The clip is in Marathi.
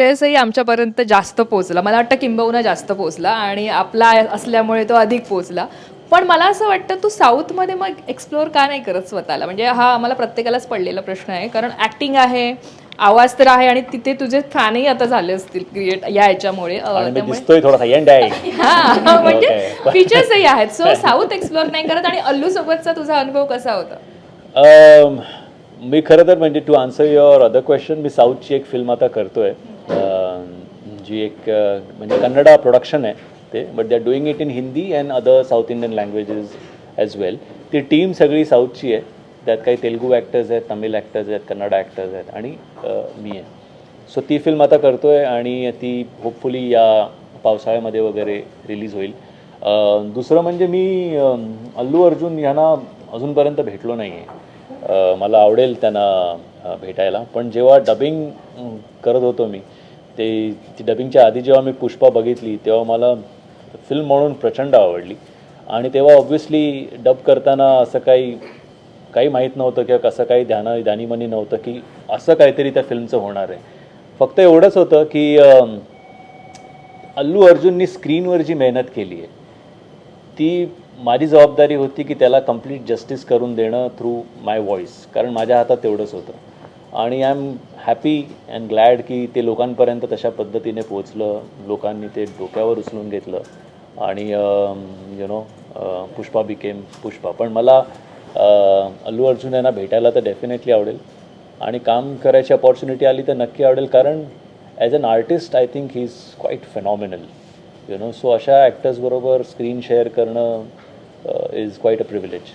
श्रेयसही आमच्यापर्यंत जास्त पोचला मला वाटतं किंबहुना जास्त पोचला आणि आपला असल्यामुळे तो अधिक पोचला पण मला असं वाटतं तू साऊथमध्ये मग एक्सप्लोअर का नाही करत स्वतःला? म्हणजे हा आम्हाला प्रत्येकालाच पडलेला प्रश्न आहे. कारण ॲक्टिंग आहे आवाज तर आहे आणि तिथे तुझे फॅनही आता झाले असतील क्रिएट या आहे हा म्हणजे. फीचर्सही आहेत. सो साऊथ एक्सप्लोअर नाही करत आणि अल्लू सोबतचा तुझा अनुभव कसा होता? मी खरं तर म्हणजे to answer your other question मी साऊथची एक फिल्म आता करतोय जी एक म्हणजे कन्नडा प्रोडक्शन आहे ते but they are doing it in Hindi and other south Indian languages as well ती टीम सगळी साऊथची आहे त्यात काही तेलुगू ॲक्टर्स आहेत तमिळ ॲक्टर्स आहेत कन्नड ॲक्टर्स आहेत आणि मी आहे. सो ती फिल्म आता करतोय आणि ती होपफुली या पावसाळ्यामध्ये वगैरे रिलीज होईल. दुसरं म्हणजे मी अल्लू अर्जुन यांना अजूनपर्यंत भेटलो नाही आहे मला आवडेल त्यांना भेटायला. पण जेव्हा डबिंग करत होतो मी ते ती डबिंगच्या आधी जेव्हा मी पुष्पा बघितली तेव्हा मला फिल्म म्हणून प्रचंड आवडली. आणि तेव्हा ऑब्व्हियसली डब करताना असं काही काही माहीत नव्हतं किंवा कसं काही ध्याना ध्यानीमनी नव्हतं की असं काहीतरी त्या फिल्मचं होणार आहे. फक्त एवढंच होतं की अल्लू अर्जुननी स्क्रीनवर जी मेहनत केली आहे ती माझी जबाबदारी होती की त्याला कंप्लीट जस्टिस करून देणं थ्रू माय व्हॉईस कारण माझ्या हातात तेवढंच होतं. आणि I am happy and glad की ते लोकांपर्यंत तशा पद्धतीने पोचलं लोकांनी ते डोक्यावर उचलून घेतलं. आणि you know Pushpa became Pushpa. पण मला अल्लू अर्जुन यांना भेटायला तर डेफिनेटली आवडेल. आणि काम करायची अपॉर्च्युनिटी आली तर नक्की आवडेल. कारण as an artist I think he is quite phenomenal you know so अशा ॲक्टर्सबरोबर स्क्रीन शेअर करणं इज क्वाईट अ प्रिव्हिलेज